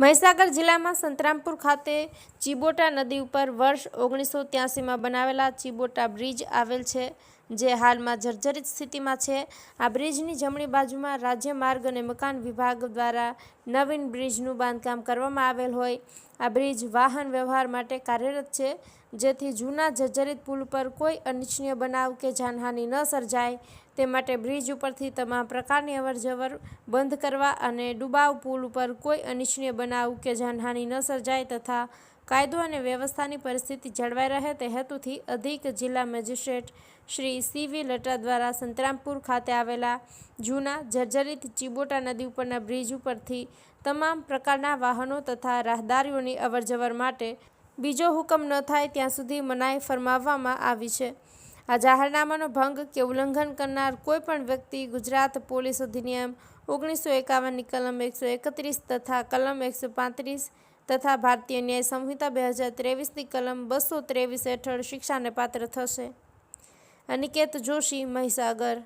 મહીસાગર જિલ્લામાં સંતરામપુર ખાતે ચિબોટા નદી ઉપર વર્ષ ઓગણીસો ત્યાસીમાં બનાવેલા ચિબોટા બ્રિજ આવેલ છે, જે હાલમાં જર્જરિત સ્થિતિમાં છે. આ બ્રિજની જમણી બાજુમાં રાજ્ય માર્ગ અને મકાન વિભાગ દ્વારા નવીન બ્રિજનું બાંધકામ કરવામાં આવેલ હોય. આ બ્રિજ વાહન વ્યવહાર માટે કાર્યરત છે, જેથી જૂના જર્જરિત પુલ પર કોઈ અનિચ્છનીય બનાવ કે જાનહાનિ ન સર્જાય. તે માટે બ્રિજ ઉપરથી તમામ પ્રકારની અવરજવર બંધ કરવા અને ડુબાવ પુલ ઉપર કોઈ અનિચ્છનીય બનાવ કે જાનહાનિ ન સર્જાય તથા કાયદો અને વ્યવસ્થાની પરિસ્થિતિ જળવાઈ રહે તે હેતુથી અધિક જિલ્લા magistrate Shri C V Lata દ્વારા સંતરામપુર ખાતે આવેલા જૂના જર્જરિત ચિબોટા નદી ઉપરના બ્રિજ ઉપરથી તમામ પ્રકારના વાહનો તથા રાહદારીઓની અવરજવર માટે બીજો હુકમ ન થાય ત્યાં સુધી મનાઈ ફરમાવવામાં આવી છે. આ જાહેરનામાનો ભંગ કે ઉલ્લંઘન કરનાર કોઈપણ વ્યક્તિ ગુજરાત પોલીસ અધિનિયમ ઓગણીસો એકાવનની કલમ એકસો એકત્રીસ તથા કલમ એકસો પાંત્રીસ તથા ભારતીય ન્યાય સંહિતા બે હજાર ત્રેવીસની કલમ બસો ત્રેવીસ હેઠળ શિક્ષાને પાત્ર થશે. અનિકેત જોશી, મહીસાગર.